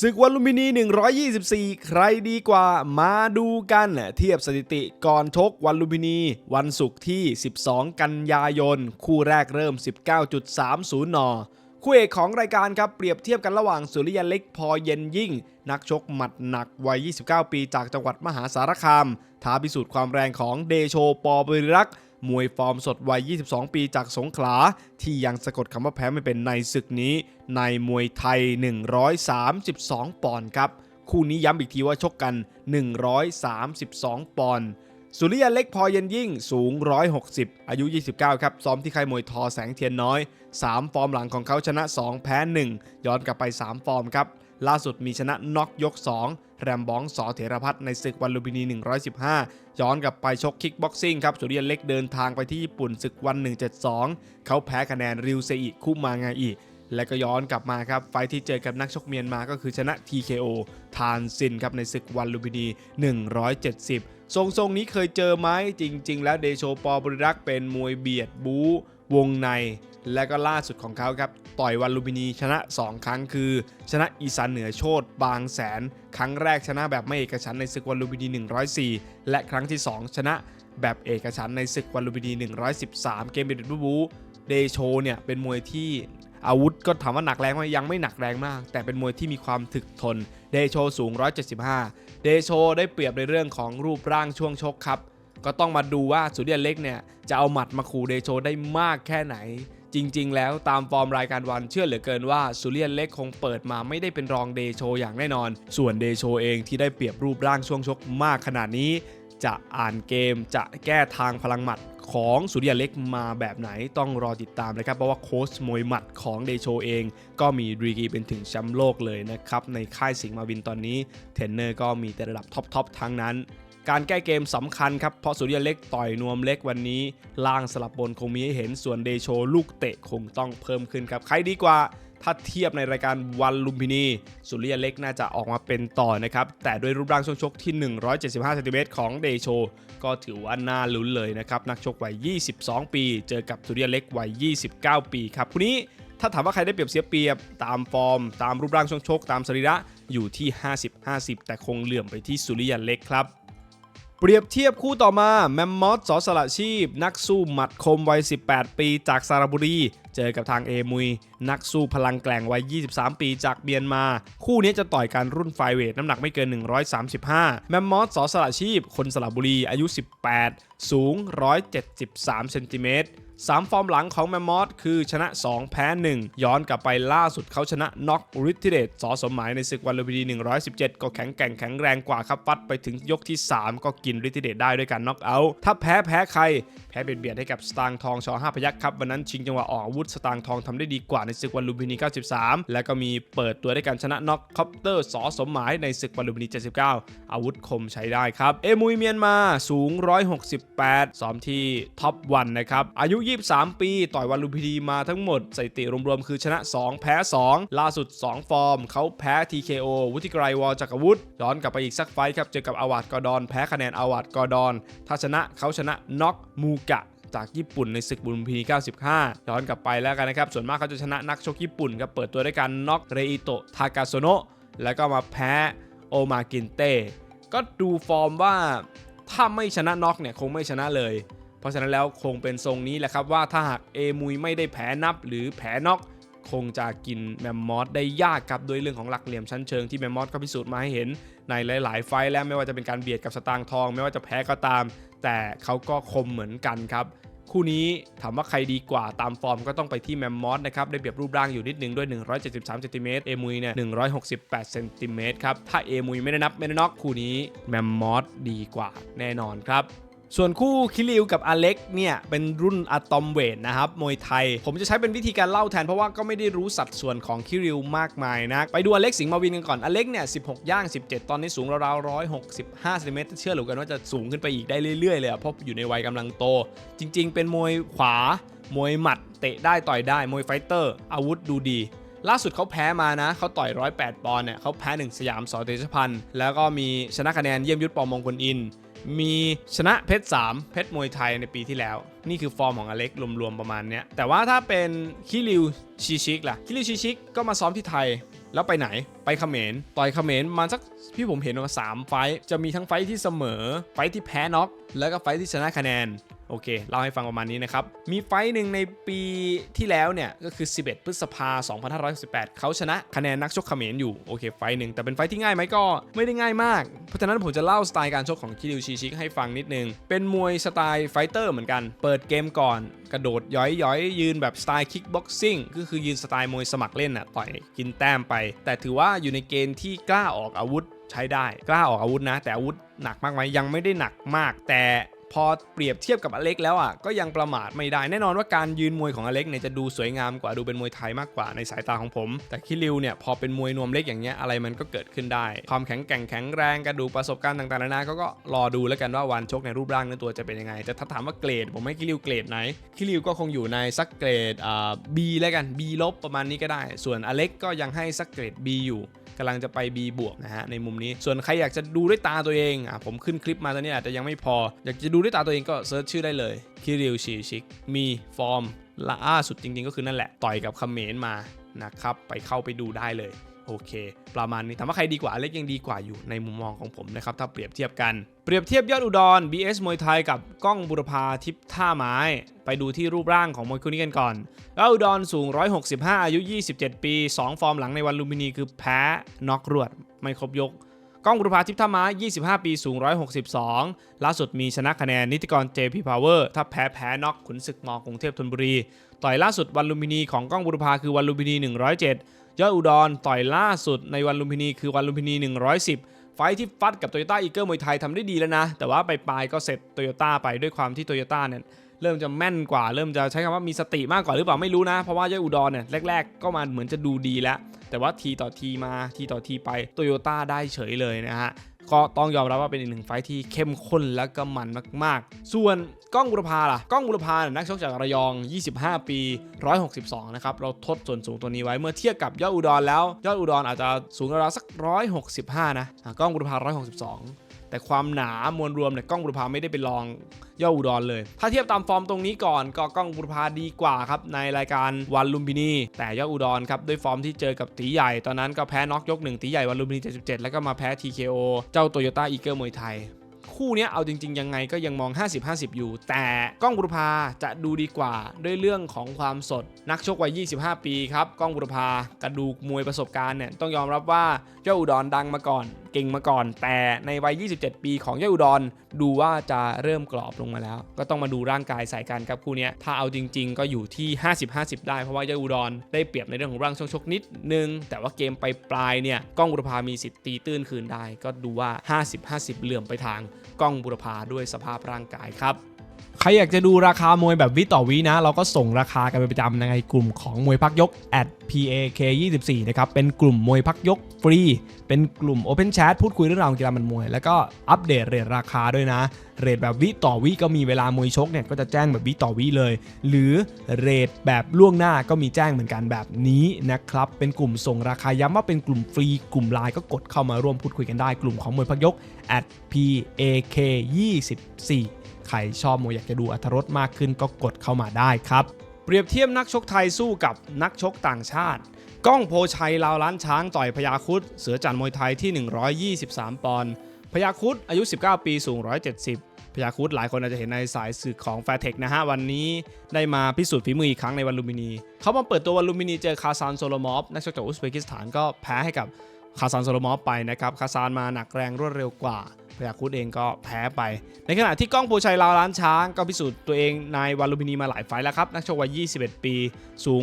ศึกวันลุมพินี 124 ใครดีกว่ามาดูกัน เทียบสถิติก่อนชกวันลุมพินี วันศุกร์ที่ 12 กันยายน คู่แรกเริ่ม 19.30 น คู่เอกของรายการครับเปรียบเทียบกันระหว่างสุริยันเล็กพอเย็นยิ่ง นักชกหมัดหนักวัย 29 ปีจากจังหวัดมหาสารคาม ท้าพิสูจน์ความแรงของเดโชปอบริรักษ์ มวยฟอร์มสดวัย 22 ปีจากสงขลา ที่ยังสะกดคำว่าแพ้ไม่เป็นในศึกนี้ ในมวยไทย 132 ปอนด์ครับ คู่นี้ย้ำอีกทีว่าชกกัน 132 ปอนด์สุริยันเล็กพอเย็นยิ่งสูง 160 อายุ 29 ครับ ซ้อมที่ค่ายมวยทอแสงเทียนน้อย 3 ฟอร์มหลังของเขาชนะ 2 แพ้ 1 ย้อนกลับไป 3 ฟอร์มครับ ล่าสุดมีชนะน็อกยก 2 แรมบ้องสอเถรพัฒน์ในศึกวันลุมพินี 115 ย้อนกลับไปชกคิกบ็อกซิ่งครับสุริยันเล็กเดินทางไปที่ญี่ปุ่นศึกวัน 172 เขาแพ้คะแนนริวเซอิคุมางาอิและก็ย้อนกลับมาครับ ไฟที่เจอกับนักชกเมียนมาก็คือชนะ TKO ทานซินครับในศึกวันลุมพินี 170 ทรงทรงๆนี้เคยเจอไหมจริง ๆ แล้วเดโชปอบริรักษ์เป็นมวยเบียดบู๊ วงใน และก็ล่าสุดของเขาครับ ต่อยวันลุมพินีชนะ 2 ครั้งคือ ชนะอีสานเหนือโชตบางแสน ครั้งแรกชนะแบบไม่เอกฉันในศึกวันลุมพินี 104 และครั้งที่ 2 ชนะแบบเอกฉันในศึกวันลุมพินี 113 เกมเบียดบู๊เดโชเนี่ยเป็นมวยที่อาวุธก็ถามว่าหนักแรงไหมยังไม่หนักแรงมาก แต่เป็นมวยที่มีความถึกทน เดโชสูง 175 เดโชได้เปรียบในเรื่องของรูปร่างช่วงชกครับ ก็ต้องมาดูว่าสุริยันเล็กเนี่ยจะเอาหมัดมาขู่เดโชได้มากแค่ไหน จริง ๆ แล้วตามฟอร์มรายการวันเชื่อเหลือเกินว่าสุริยันเล็กคงเปิดมาไม่ได้เป็นรองเดโชอย่างแน่นอน ส่วนเดโชเองที่ได้เปรียบรูปร่างช่วงชกมากขนาดนี้ จะอ่านเกมจะแก้ทางพลังหมัดของสุริยเล็กมาแบบไหนต้องรอติดตามนะครับ เพราะว่าโค้ชมวยหมัดของเดโชเอง ก็มีดีกีเป็นถึงแชมป์โลกเลยนะครับ ในค่ายสิงห์มาวินตอนนี้ เทรนเนอร์ก็มีแต่ระดับท็อปๆทั้งนั้น การแก้เกมสำคัญครับ เพราะสุริยเล็กต่อยนวมเล็กวันนี้ ล่างสลับบนคงมีให้เห็นส่วนเดโชลูกเตะคงต้องเพิ่มขึ้นครับ ใครดีกว่าถ้าเทียบในรายการวันลุมพินี สุริยเล็กน่าจะออกมาเป็นต่อนะครับ แต่ด้วยรูปร่างช่วงชกที่ 175เซนติเมตรของเดโช ก็ถือว่าน่าลุ้นเลยนะครับ นักชกวัย 22 ปี เจอกับสุริยเล็กวัย 29 ปีครับคู่นี้ถ้าถามว่าใครได้เปรียบเสียเปรียบตามฟอร์ม ตามรูปร่างช่วงชก ตามสรีระอยู่ที่ 50-50 แต่คงเหลื่อมไปที่สุริยันเล็กครับ เปรียบเทียบคู่ต่อมาแมมมอสสอสละชีพ นักสู้หมัดคมวัย 18 ปีจากสระบุรี เจอกับทางเอมุย นักสู้พลังแกล่งวัย 23 ปีจากเมียนมา คู่นี้จะต่อยการรุ่นไฟเวทน้ำหนักไม่เกิน 135 แมมมอสสอสละชีพ คนสระบุรีอายุ 18 สูง 173 เซนติเมตร สามฟอร์มหลังของแมมมอสคือชนะ 2 แพ้ 1 ย้อนกลับไปล่าสุดเขาชนะน็อกริทิเดตสอสมหมายในศึกวันลุมพินี117 ก็แข็งแกร่งแข็งแรงกว่าครับฟัดไปถึงยกที่ 3 ก็กินริทิเดตได้ด้วยการน็อกเอาท์ถ้าแพ้แพ้ใคร แพ้เบียดเบียดให้กับสตางทองชอ5พยัคฆ์ครับวันนั้นชิงจังหวะออกอาวุธสตางทองทำได้ดีกว่าในศึกวันลุมพินี 93 แล้วก็มีเปิดตัวด้วยการชนะน็อกคอปเตอร์สอสมหมายในศึกวันลุมพินี 79 อาวุธคมใช้ได้ครับเอมุยเมียนมาสูง 168 ซ้อมที่ท็อปวันนะครับอายุ23 ปี ต่อยวันลุมพินีมาทั้งหมดสถิติรวมๆคือชนะ 2 แพ้ 2 ล่าสุด 2 ฟอร์ม เขาแพ้ TKO วุฒิไกรวอลจักรวุฒิย้อนกลับไปอีกสักไฟ์ครับ เจอกับอาวาดกอดอน แพ้คะแนนอาวาดกอดอน ถ้าชนะเขาชนะน็อกมูกะจากญี่ปุ่นในศึกบุญพี95 ย้อนกลับไปแล้วกันนะครับ ส่วนมากเขาจะชนะนักชกญี่ปุ่นครับ เปิดตัวด้วยการน็อกเรอิโตะทากาโซโนะแล้วก็มาแพ้โอมากินเต้ ก็ดูฟอร์มว่าถ้าไม่ชนะน็อกเนี่ยคงไม่ชนะเลย เพราะฉะนั้นแล้วคงเป็นทรงนี้แหละครับว่าถ้าหากเอมุยไม่ได้แผลนับหรือแผลน็อกคงจะกินแมมมอสได้ยากครับด้วยเรื่องของหลักเหลี่ยมชั้นเชิงที่แมมมอสก็พิสูจน์มาให้เห็นในหลาย ๆ ไฟแล้วไม่ว่าจะเป็นการเบียดกับสตางค์ทอง ไม่ว่าจะแพ้ก็ตาม แต่เขาก็คมเหมือนกันครับคู่นี้ถามว่าใครดีกว่าตามฟอร์มก็ต้องไปที่แมมมอสนะครับ ได้เปรียบรูปร่างอยู่นิดนึงด้วย 173เซนติเมตรเอมุยเนี่ย168เซนติเมตรครับ ถ้าเอมุยไม่ได้นับไม่ได้น็อกคู่นี้แมมมอสดีกว่าแน่นอนครับ ส่วนคู่คิริวกับอเล็กเนี่ยเป็นรุ่นอะตอมเวทนะครับมวยไทย ผมจะใช้เป็นวิธีการเล่าแทนเพราะว่าก็ไม่ได้รู้สัดส่วนของคิริวมากมายนะไปดูอเล็กสิงห์มาวินกันก่อนอเล็กเนี่ย16 ย่าง 17 ตอนนี้สูงราวๆ165เซนติเมตรเชื่อหรือกันว่าจะสูงขึ้นไปอีกได้เรื่อยๆเลยเพราะอยู่ในวัยกำลังโต จริง ๆ เป็นมวยขวามวยหมัดเตะได้ต่อยได้มวยไฟเตอร์ อาวุธดูดีล่าสุดเขาแพ้มานะ เขาต่อย 108 ปอนด์เนี่ยเขาแพ้ 1 สยามสอเตชพันธ์แล้วก็มีชนะคะแนนเยี่ยมยุทธปอมงคลอิน มีชนะเพชร3เพชรมวยไทยในปีที่แล้ว นี่คือฟอร์มของอเล็กรวมๆประมาณเนี้ยแต่ว่าถ้าเป็นคิริวชิชิกล่ะคิริวชิชิกก็มาซ้อมที่ไทยแล้วไปไหนไปเขมรต่อยเขมรมาสักพี่ผมเห็นมาสามไฟจะมีทั้งไฟที่เสมอ ไฟที่แพ้น็อกแล้วก็ไฟที่ชนะคะแนน โอเคเล่าให้ฟังประมาณนี้นะครับ มีไฟหนึ่งในปีที่แล้วเนี่ย ก็คือ 11 พฤษภา 2518เขาชนะคะแนนนักชกเขมรอยู่ โอเค ไฟหนึ่งแต่เป็นไฟที่ง่ายไหมก็ไม่ได้ง่ายมาก เพราะฉะนั้นผมจะเล่าสไตล์การชกของคิริวชิชิกให้ฟังนิดนึง เป็นมวยสไตล์ไฟเตอร์เหมือนกัน เปิดเกมก่อน กระโดดย้อยย้อยยืนแบบสไตล์คิกบ็อกซิ่งก็คือยืนสไตล์มวยสมัครเล่นน่ะต่อยกินแต้มไป แต่ถือว่าอยู่ในเกณฑ์ที่กล้าออกอาวุธใช้ได้ กล้าออกอาวุธนะ แต่อาวุธหนักมากไหมยังไม่ได้หนักมาก แต่ พอเปรียบเทียบกับอเล็กแล้วอะก็ยังประมาทไม่ได้แน่นอนว่าการยืนมวยของอเล็กเนี่ยจะดูสวยงามกว่าดูเป็นมวยไทยมากกว่าในสายตาของผม แต่คิริวเนี่ยพอเป็นมวยนวมเล็กอย่างเงี้ยอะไรมันก็เกิดขึ้นได้ ความแข็งแกร่งแข็งแรงกระดูกประสบการณ์ต่างๆนานาเขาก็รอดูแล้วกันว่าวันชกในรูปร่างเนื้อตัวจะเป็นยังไงแต่ถ้าถามว่าเกรดผมให้คิริวเกรดไหนคิริวก็คงอยู่ในสักเกรดอ่า B แล้วกัน B ลบประมาณนี้ก็ได้ ส่วนอเล็กก็ยังให้สักเกรด B อยู่ กำลังจะไป B บวกนะฮะในมุมนี้ ส่วนใครอยากจะดูด้วยตาตัวเองอะผมขึ้นคลิปมาตอนนี้อาจจะยังไม่พอ อยากจะดูด้วยตาตัวเองก็เซิร์ชชื่อได้เลยคิริวชีชิกมีฟอร์มล่าสุดจริงๆ ก็คือนั่นแหละ ต่อยกับเขมรมานะครับไปเข้าไปดูได้เลย อเค ประมาณนี้ถามว่าใครดีกว่าอเล็กยังดีกว่าอยู่ในมุมมองของผมนะครับถ้าเปรียบเทียบกันเปรียบเทียบยอดอุดร BS มวยไทยกับก้องบุรพาทิพท่าไม้ ไปดูที่รูปร่างของมวยคู่นี้กันก่อนยอดอุดรสูง 165 อายุ 27 ปี 2 ฟอร์มหลังในวันลุมพินีคือแพ้น็อกรวดไม่ครบยก ก้องบุรพาทิพย์ท่าม้25 ปี สูง 162 ล่าสุดมีชนะคะแนนนิติกร JP Power ถ้าแพ้แพ้น็อกขุนศึกมกรุงเทพธนบุรี ต่อยล่าสุดวันลุมพินีของก้องบุรพาคือวันลุมพินี 107 ยอดอุดรต่อยล่าสุดในวันลุมพินีคือวันลุมพินี 110 ไฟที่ฟัดกับโตโยต้าอีเกิลมวยไทยทำได้ดีแล้วนะ แต่ว่าไปปลายๆก็เสร็จโตโยต้าไปด้วยความที่โตโยต้าเนี่ย เริ่มจะแม่นกว่า เริ่มจะใช้คำว่ามีสติมากกว่าหรือเปล่าไม่รู้นะ เพราะว่ายอดอุดรเนี่ยแรก ๆ ก็มาเหมือนจะดูดีแล้ว แต่ว่าทีต่อทีมาทีต่อทีไปโตโยต้าได้เฉยเลยนะฮะก็ต้องยอมรับว่าเป็นอีกหนึ่งไฟที่เข้มข้นและก็มันมาก ๆ ส่วนก้องบุรพาล่ะ ก้องบุรพาเนี่ยนักชกจากระยอง 25 ปี 162 นะครับ เราทดส่วนสูงตัวนี้ไว้เมื่อเทียบกับยอดอุดรแล้ว ยอดอุดรอาจจะสูงราวสัก 165 นะอะก้องบุรพา 162 แต่ความหนามวลรวมเนี่ยกล้องบุรพาไม่ได้เป็นรองย่ออุดรเลย ถ้าเทียบตามฟอร์มตรงนี้ก่อนก็กล้องบุรพาดีกว่าครับในรายการวันลุมพินี แต่ย่ออุดรครับด้วยฟอร์มที่เจอกับตีใหญ่ตอนนั้นก็แพ้น็อกยกหนึ่งตีใหญ่วันลุมพินี 77 แล้วก็มาแพ้ TKO เจ้าโตโยต้าอีเกิลมวยไทยคู่นี้เอาจริง ๆ ยังไงก็ยังมอง 50-50 อยู่ แต่ก้องบุรพาจะดูดีกว่าด้วยเรื่องของความสด นักชกวัย 25 ปีครับก้องบุรพากระดูกมวยประสบการณ์เนี่ยต้องยอมรับว่าเจ้าอุดรดังมาก่อน เก่งมาก่อน แต่ในวัย 27 ปีของเจ้าอุดร ดูว่าจะเริ่มกรอบลงมาแล้ว ก็ต้องมาดูร่างกายใส่กันครับคู่นี้ถ้าเอาจริง ๆ ก็อยู่ที่ 50-50 ได้เพราะว่าเจ้าอุดรได้เปรียบในเรื่องของร่างชกชกนิดนึง แต่ว่าเกมไปปลายเนี่ยก้องบุรพามีสิทธิ์ตีตื้นคืนได้ ก็ดูว่า 50-50 เหลื่อมไปทางก้องบุรพาด้วยสภาพร่างกายครับ ใครอยากจะดูราคามวยแบบวิต่อวินะ เราก็ส่งราคากันเป็นประจำในกลุ่มของมวยพักยก at pak 24 นะครับ เป็นกลุ่มมวยพักยกฟรี เป็นกลุ่ม Open Chat พูดคุยเรื่องราวกีฬามันมวย แล้วก็อัปเดตเรทราคาด้วยนะ เรทแบบวิต่อวิก็มีเวลามวยชกเนี่ยก็จะแจ้งแบบวิต่อวิเลย หรือเรทแบบล่วงหน้าก็มีแจ้งเหมือนกันแบบนี้นะครับ เป็นกลุ่มส่งราคาย้ำว่าเป็นกลุ่มฟรี กลุ่มไลน์ก็กดเข้ามาร่วมพูดคุยกันได้กลุ่มของมวยพักยก at pak 24 ครชอบมวยอยากจะดูอัธรสมากขึ้นก็กดเข้ามาได้ครับ เปรียบเทียบนักชกไทยสู้กับนักชกต่างชาติ ก้องโพชัยลาวล้านช้างต่อยพยาคุดเสือจันทร์มวยไทยที่ 123 ปอนด์พยาคุดอายุ 19 ปีสูง 170 พยาคุดหลายคนอาจจะเห็นในสายสื่อของแฟร์เทคนะฮะ วันนี้ได้มาพิสูจน์ฝีมืออีกครั้งในวันลุมพินี เขามาเปิดตัววันลุมพินีเจอคาซานโซโลมอฟ นักชกจากอุซเบกิสถานก็แพ้ให้กับ คาซานโซโลมอฟไปนะครับคาซานมาหนักแรงรวดเร็วกว่าพยาคุดเองก็แพ้ไป ในขณะที่ก้องโพชัยลาวล้านช้างก็พิสูจน์ตัวเองในวันลุมพินีมาหลายไฟแล้วครับ นักชกวัย 21 ปี สูง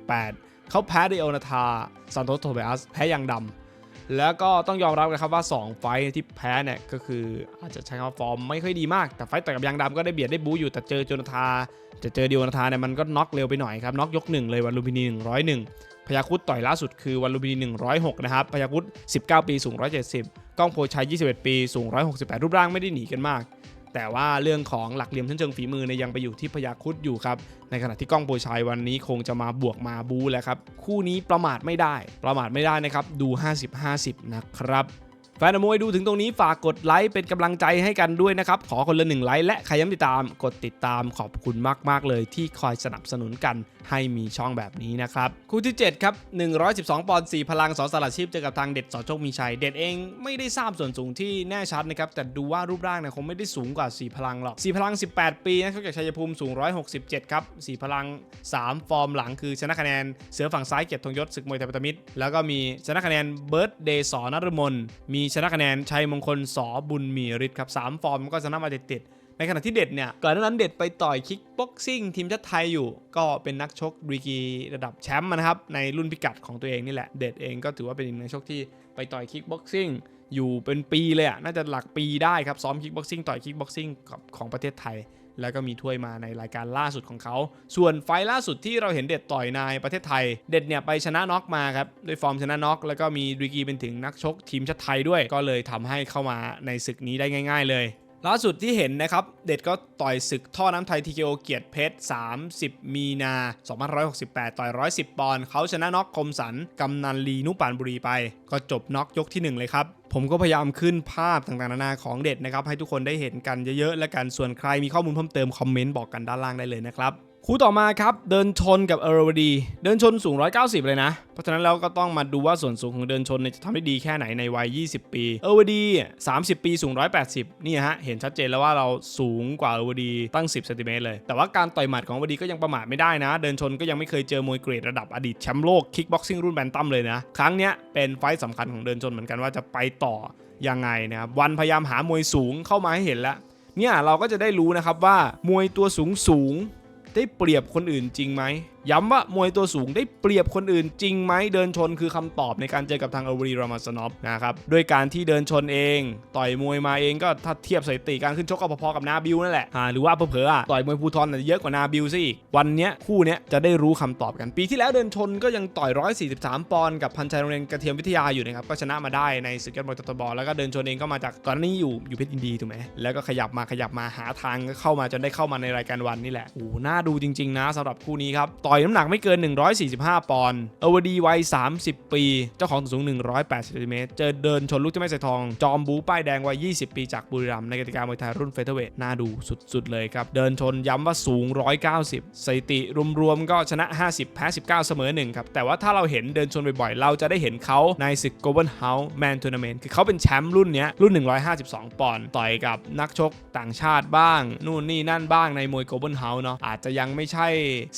168 เขาแพ้เดโอนาธาซันโตสโทเบอัส แพ้ยังดำ แล้วก็ต้องยอมรับนะครับว่า 2 ไฟที่แพ้เนี่ย ก็คืออาจจะใช้คำว่าฟอร์มไม่ค่อยดีมาก แต่ไฟท์ต่อกับยังดำก็ได้เบียดได้บู๊อยู่ แต่เจอโจนาธาจะเจอเดโอนาธาเนี่ยมันก็น็อกเร็วไปหน่อยครับ น็อกยกหนึ่งเลยวันลุมพินี101 พยาคุดต่อยล่าสุดคือวันลุมพินี106 นะครับ พยาคุด19 ปีสูง 170 ก้องโพชัย 21 ปีสูง 168 รูปร่างไม่ได้หนีกันมาก แต่ว่าเรื่องของหลักเหลี่ยมชั้นเชิงฝีมือเนี่ยยังไปอยู่ที่พยาคุดอยู่ครับ ในขณะที่ก้องโพชัยวันนี้คงจะมาบวกมาบูแล้วครับ คู่นี้ประมาทไม่ได้ ประมาทไม่ได้นะครับ ดู 50-50 นะครับแฟนมวยดูถึงตรงนี้ฝากกดไลค์เป็นกำลังใจให้กันด้วยนะครับ ขอคนละหนึ่งไลค์และใครยังติดตาม กดติดตามขอบคุณมาก ๆ เลยที่คอยสนับสนุนกัน ให้มีช่องแบบนี้นะครับคู่ที่ 7 ครับ 112 ปอนด์4พลังสอสลัดชีพเจอกับทางเด็ดสอโชคมีชัยเด็ดเองไม่ได้ทราบส่วนสูงที่แน่ชัดนะครับแต่ดูว่ารูปร่างเนี่ยคงไม่ได้สูงกว่า 4 พลังหรอก 4 พลัง 18 ปีนะครับจากชัยภูมิสูง 167 ครับ 4 พลัง 3 ฟอร์มหลังคือชนะคะแนนเสือฝั่งซ้ายเกียรติธงยศศึกมวยไทยพันธมิตรแล้วก็มีชนะคะแนนเบิร์ดเดย์สอนรมนมีชนะคะแนนชัยมงคลสอบุญมีฤทธิ์ครับสามฟอร์มก็ชนะมาติดๆ ในขณะที่เด็ดเนี่ยก่อนหน้านั้นเด็ดไปต่อยคิกบ็อกซิ่งทีมชาติไทยอยู่ ก็เป็นนักชกดีกีระดับแชมป์นะครับในรุ่นพิกัดของตัวเองนี่แหละเด็ดเองก็ถือว่าเป็นหนึ่งนักชกที่ไปต่อยคิกบ็อกซิ่งอยู่เป็นปีเลยอะน่าจะหลักปีได้ครับซ้อมคิกบ็อกซิ่งต่อยคิกบ็อกซิ่งของประเทศไทย แล้วก็มีถ้วยมาในรายการล่าสุดของเขา ส่วนไฟล์ล่าสุดที่เราเห็นเด็ดต่อยในประเทศไทย เด็ดเนี่ยไปชนะน็อกมาครับด้วยฟอร์มชนะน็อกแล้วก็มีดีกีเป็นถึงนักชกทีมชาติไทยด้วย ก็เลยทำให้เข้ามาในศึกนี้ได้ง่าย ๆ เลย ล่าสุดที่เห็นนะครับ เด็ดก็ต่อยศึกท่อน้ำไทยทีเคโอเกียรติเพชร 30 มีนา 2568 ต่อย 110 ปอนด์เขาชนะน็อกคมสันกำนันลีนุปานบุรีไป ก็จบน็อกยกที่ 1 เลยครับ ผมก็พยายามขึ้นภาพต่างๆ นานาของเด็ดนะครับ ให้ทุกคนได้เห็นกันเยอะๆ และกันส่วนใครมีข้อมูลเพิ่มเติมคอมเมนต์บอกกันด้านล่างได้เลยนะครับ คู่ต่อมาครับเดินชนกับเอรวดี เดินชนสูง 190 เลยนะ เพราะฉะนั้นเราก็ต้องมาดูว่าส่วนสูงของเดินชนจะทำได้ดีแค่ไหนในวัย 20 ปี เอรวดี 30 ปีสูง 180 นี่ฮะ เห็นชัดเจนแล้วว่าเราสูงกว่าเอรวดีตั้ง 10เซนติเมตรเลย แต่ว่าการต่อยหมัดของเอรวดีก็ยังประมาทไม่ได้นะ เดินชนก็ยังไม่เคยเจอมวยเกรดระดับอดีตแชมป์โลกคิกบ็อกซิ่งรุ่นแบนตัมเลยนะ ครั้งเนี้ยเป็นไฟต์สำคัญของเดินชนเหมือนกันว่าจะไปต่อยังไงนะครับวันพยายามหามวยสูงเข้ามาให้เห็นแล้วเนี่ยเราก็จะได้รู้นะครับว่ามวยตัวสูงสูง ได้เปรียบคนอื่นจริงไหมย้ำว่ามวยตัวสูงได้เปรียบคนอื่นจริงไหมเดินชนคือคำตอบในการเจอกับทางอวรีรามาสนอฟนะครับด้วยการที่เดินชนเอง ต่อยมวยมาเองก็ถ้าเทียบสถิติการขึ้นชกก็พอๆกับนาบิวนั่นแหละหรือว่าเผลอๆอะต่อยมวยภูทรน่ะเยอะกว่านาบิวซะอีกวันเนี้ยคู่เนี้ยจะได้รู้คำตอบกันปีที่แล้วเดินชนก็ยังต่อย 143 ปอนด์กับพันชัยโรงเรียนกระเทียมวิทยาอยู่นะครับก็ชนะมาได้ในศึกยอดมวยตบอแล้วก็เดินชนเองก็มาจากก่อนนี้อยู่อยู่เพชรยินดีถูกไหมแล้วก็ขยับมาขยับมาหาทางเข้ามาจนได้เข้ามาในรายการวันนี่แหละโอ้หน่าดูจริง ๆ นะสำหรับคู่นี้ครับต่อยน้ำหนักไม่เกิน 145 ปอนด์เอวดีวัย 30 ปี เจ้าของสูง 180เซนติเมตรเจอเดินชนลูกเจ้าแม่ใส่ทอง จอมบูป้ายแดงวัย 20 ปีจากบุรีรัมย์ในกติกามวยไทยรุ่นเฟเธอร์เวทน่าดูสุดๆเลยครับ เดินชนย้ำว่าสูง 190 สถิติรวมๆก็ชนะ 50 แพ้ 19 เสมอ1ครับ แต่ว่าถ้าเราเห็นเดินชนบ่อยๆ เราจะได้เห็นเขาในศึก Golden House Man Tournament คือเขาเป็นแชมป์รุ่นเนี้ยรุ่น 152 ปอนด์ต่อยกับนักชกต่างชาติบ้าง นู่นนี่นั่นบ้างในมวย Golden House เนาะอาจจะยังไม่ใช่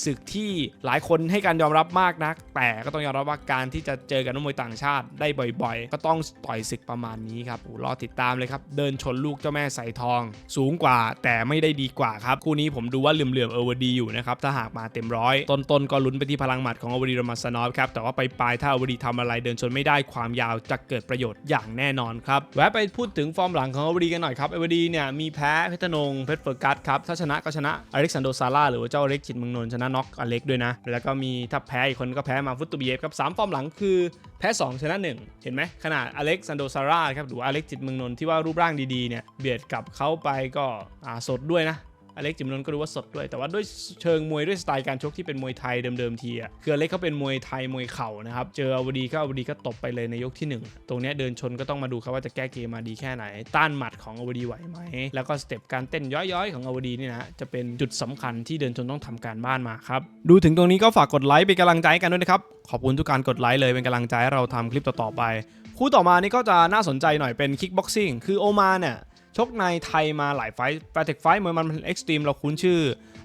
ศึกที่หลายคนให้การยอมรับมากนัก แต่ก็ต้องยอมรับว่าการที่จะเจอกับนักมวยต่างชาติได้บ่อยๆ ก็ต้องต่อยศึกประมาณนี้ครับรอติดตามเลยครับ เดินชนลูกเจ้าแม่ใส่ทอง สูงกว่าแต่ไม่ได้ดีกว่าครับ คู่นี้ผมดูว่าเหลื่อมๆเออร์ดีอยู่นะครับ ถ้าหากมาเต็มร้อยต้นๆก็ลุ้นไปที่พลังหมัดของเออร์ดีรมาสนอฟครับ แต่ว่าไปปลายถ้าเออร์ดีทำอะไรเดินชนไม่ได้ความยาวจะเกิดประโยชน์อย่างแน่นอนครับแวะไปพูดถึงฟอร์มหลังของเออร์ดีกันหน่อยครับเออร์ดีเนี่ยมีแพ้เพชรนงเพชรเฟอร์กัสครับถ้าชนะก็ชนะอเล็กซานโดซาร่าหรือว่าเจ้าเล็กจิตมืองนนชนะน็อกอเล็กด้วยนะ แล้วก็มีถ้าแพ้อีกคนก็แพ้มาฟุตตูบีเอฟครับสามฟอร์มหลังคือแพ้ 2 ชนะ 1 เห็นไหมขนาดอเล็กซานโดซาร่าครับหรืออเล็กจิตเมืองนนท์ที่ว่ารูปร่างดีๆเนี่ยเบียดกับเขาไปก็อ่าสดด้วยนะ อเล็กจิมนนก็รู้ว่าสดด้วย แต่ว่าด้วยเชิงมวยด้วยสไตล์การชกที่เป็นมวยไทยเดิมๆทีอะคืออเล็กเขาเป็นมวยไทยมวยเข่านะครับ เจออวดีก็อวดีก็ตบไปเลยในยกที่ 1 ตรงเนี้ยเดินชนก็ต้องมาดูครับว่าจะแก้เกมมาดีแค่ไหน ต้านหมัดของอวดีไหวไหม แล้วก็สเต็ปการเต้นย้อยๆ ของอวดีนี่นะจะเป็นจุดสำคัญที่เดินชนต้องทำการบ้านมาครับ ดูถึงตรงนี้ก็ฝากกดไลค์เป็นกำลังใจกันด้วยนะครับ ขอบคุณทุกการกดไลค์เลยเป็นกำลังใจให้เราทำคลิปต่อๆไป คู่ต่อมานี่ก็จะน่าสนใจหน่อยเป็นคิกบ็อกซิ่งคือโอมาเนี่ย ชกในไทยมาหลายไฟต์แฟร์เทคไฟต์มวยมันเอ็กซ์ตรีมเราคุ้นชื่อ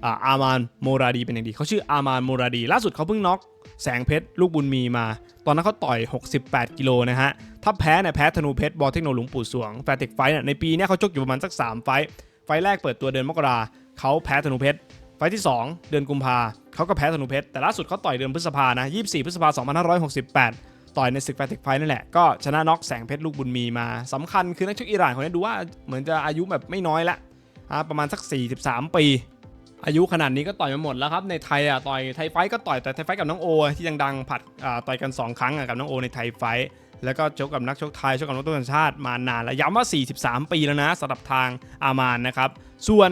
อาอามานโมราดีเป็นอย่างดี เขาชื่ออามานโมราดี ล่าสุดเขาเพิ่งน็อกแสงเพชรลูกบุญมีมา ตอนนั้นเขาต่อย 68 กิโลนะฮะ ถ้าแพ้เนี่ยแพ้ธนูเพชรบอลเทคโนหลวงปู่สวงแฟร์เทคไฟต์เนี่ยในปีนี้เขาชกอยู่ประมาณสัก 3 ไฟต์ไฟต์แรกเปิดตัวเดือนมกราเขาแพ้ธนูเพชรไฟที่ 2 เดือนกุมภาเขาก็แพ้ธนูเพชรแต่ล่าสุดเขาต่อยเดือนพฤษภานะ24 พฤษภา2568 ต่อยในศึกแฟร์เทคไฟนั่นแหละ ก็ชนะน็อกแสงเพชรลูกบุญมีมาสำคัญคือนักชกอิหร่านคนนี้ดูว่าเหมือนจะอายุแบบไม่น้อยละประมาณสัก 43 ปี อายุขนาดนี้ก็ต่อยมาหมดแล้วครับในไทยอะต่อยไทยไฟก็ต่อยแต่ไทยไฟกับน้องโอ ที่ดังๆผัดต่อยกัน 2 ครั้งกับน้องโอในไทยไฟแล้วก็ชกกับนักชกไทยชกกับนักชกต่างชาติมานานแล้วย้ำว่า 43 ปีแล้วนะสำหรับทางอามานนะครับส่วน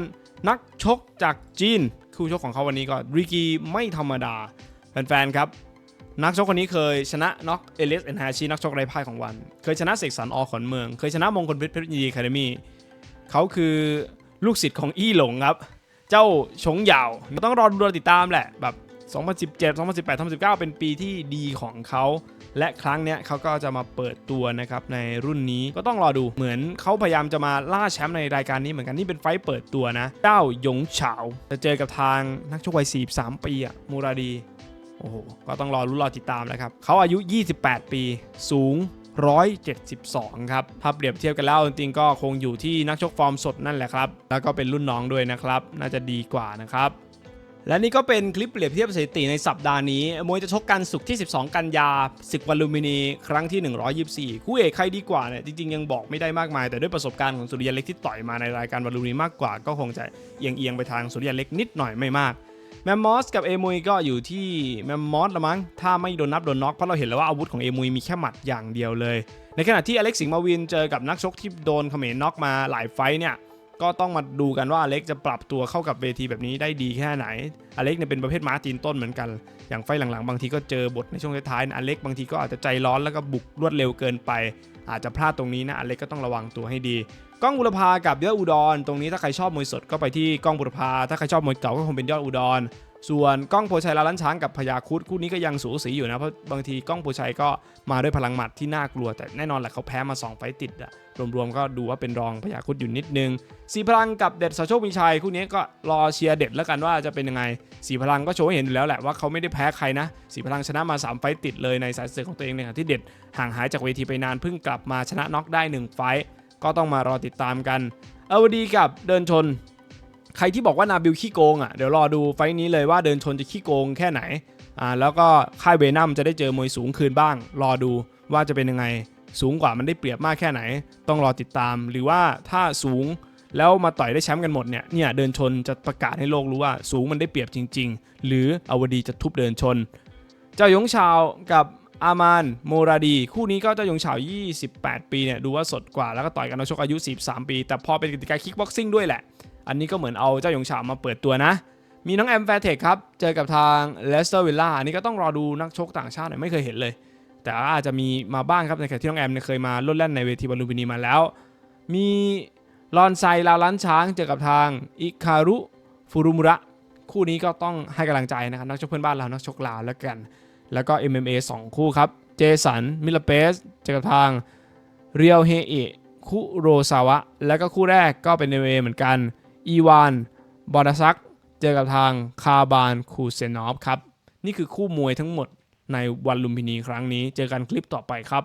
นักชกจากจีนคู่ชกของเขาวันนี้ก็ริกีไม่ธรรมดาแฟนๆครับ นักชกคนนี้เคยชนะน็อกเอเลสเอ็นฮาชินักชกไร้พ่ายของวัน เคยชนะเสกสรรอขอนเมือง เคยชนะมงคลเพชรเพชรยินดีคาเดมี่เขาคือลูกศิษย์ของอี้หลงครับ เจ้าชงเหยาวต้องรอดูติดตามแหละแบบ 2017 2018 2019 เป็นปีที่ดีของเขาและครั้งเนี้ยเขาก็จะมาเปิดตัวนะครับในรุ่นนี้ก็ต้องรอดูเหมือนเขาพยายามจะมาล่าแชมป์ในรายการนี้เหมือนกันนี่เป็นไฟต์เปิดตัวนะเจ้าหยงเฉาจะเจอกับทางนักชกวัย43ปีอะมูราดี โอ้โห ก็ต้องรอรุ้นรอติดตามแล้วครับ เขาอายุ 28 ปี สูง 172 ครับ ถ้าเปรียบเทียบกันแล้วจริงๆก็คงอยู่ที่นักชกฟอร์มสดนั่นแหละครับ แล้วก็เป็นรุ่นน้องด้วยนะครับ น่าจะดีกว่านะครับและนี่ก็เป็นคลิปเปรียบเทียบสถิติในสัปดาห์นี้ มวยจะชกกันสุกที่ 12 กันยาศึกวันลูมินี ครั้งที่ 124 คู่เอกใครดีกว่าเนี่ยจริงๆ ยังบอกไม่ได้มากมาย แต่ด้วยประสบการณ์ของสุริยันเล็กที่ต่อยมาในรายการวันลูมินีมากกว่า ก็คงจะเอียงเอียงๆ ไปทางสุริยันเล็กนิดหน่อยไม่มาก แมมมอสกับเอมุยก็อยู่ที่แมมมอสละมั้ง ถ้าไม่โดนนับโดนน็อกเพราะเราเห็นแล้วว่าอาวุธของเอมุยมีแค่หมัดอย่างเดียวเลย ในขณะที่อเล็กสิงห์มาวินเจอกับนักชกที่โดนเขมรน็อกมาหลายไฟเนี่ยก็ต้องมาดูกันว่าอเล็กจะปรับตัวเข้ากับเวทีแบบนี้ได้ดีแค่ไหน อเล็กเนี่ยเป็นประเภทม้าตีนต้นเหมือนกัน อย่างไฟหลังๆ บางทีก็เจอบทในช่วงท้ายๆนะอเล็กบางทีก็อาจจะใจร้อนแล้วก็บุกรวดเร็วเกินไป อาจจะพลาดตรงนี้นะอเล็กก็ต้องระวังตัวให้ดี ก้องบุรพากับยอดอุดร ตรงนี้ถ้าใครชอบมวยสดก็ไปที่ก้องบุรพา ถ้าใครชอบมวยเก่าก็คงเป็นยอดอุดร ส่วนก้องโพชัยลาลันช้างกับพญาคุดคู่นี้ก็ยังสูสีอยู่นะ เพราะบางทีก้องโพชัยก็มาด้วยพลังหมัดที่น่ากลัว แต่แน่นอนแหละเขาแพ้มา 2 ไฟต์ติดอะรวมๆก็ดูว่าเป็นรองพญาคุดอยู่นิดนึงสีพลังกับเด็ดสาโชคมีชัยคู่นี้ก็รอเชียร์เด็ดแล้วกันว่าจะเป็นยังไงสีพลังก็โชว์ให้เห็นอยู่แล้วแหละว่าเขาไม่ได้แพ้ใครนะสีพลังชนะมา 3 ไฟต์ติดเลยในสายเสือของตัวเองในขณะที่เด็ดห่างหายจากเวทีไปนานเพิ่งกลับมาชนะน็อกได้หนึ่งไฟ ก็ต้องมารอติดตามกัน เอาวดีกับเดินชน ใครที่บอกว่านาบิลขี้โกงอะเดี๋ยวรอดูไฟต์นี้เลยว่าเดินชนจะขี้โกงแค่ไหนอ่าแล้วก็ค่ายเวนัมจะได้เจอมวยสูงคืนบ้าง รอดูว่าจะเป็นยังไง สูงกว่ามันได้เปรียบมากแค่ไหน ต้องรอติดตาม หรือว่าถ้าสูงแล้วมาต่อยได้แชมป์กันหมดเนี่ยเนี่ยเดินชนจะประกาศให้โลกรู้ว่าสูงมันได้เปรียบจริง ๆ หรืออวดีจะทุบเดินชน เจ้าหยงชาวกับ อามานโมราดี คู่นี้ก็เจ้าหยงชาว28 ปีเนี่ยดูว่าสดกว่าแล้วก็ต่อยกันนักชกอายุ43ปี แต่พอเป็นกติกาคิกบ็อกซิ่งด้วยแหละ อันนี้ก็เหมือนเอาเจ้าหยงฉามาเปิดตัวนะ มีน้องแอมแฟร์เทคครับ เจอกับทางเลสเตอร์วิลล่าอันนี้ก็ต้องรอดูนักชกต่างชาติหน่อยไม่เคยเห็นเลย แต่ว่าอาจจะมีมาบ้างครับในขณะที่น้องแอมเเคยมาลดแล่นในเวทีบอลลูนพินีมาแล้ว มีลอนไซลาล้านช้างเจอกับทางอิคารุฟูรุมุระคู่นี้ก็ต้องให้กำลังใจนะครับนักชกเพื่อนบ้านเรานักชกลาวแล้วกัน แล้วก็ MMA 2 คู่ครับ เจสัน มิลเปสเจอกับทางเรียวเฮเอะคุโรซาวะ แล้วก็คู่แรกก็เป็น MMA เหมือนกัน อีวาน บอดาซัก เจอกับทางคาบานคูเซนอฟครับ นี่คือคู่มวยทั้งหมดในวันลุมพินีครั้งนี้ เจอกันคลิปต่อไปครับ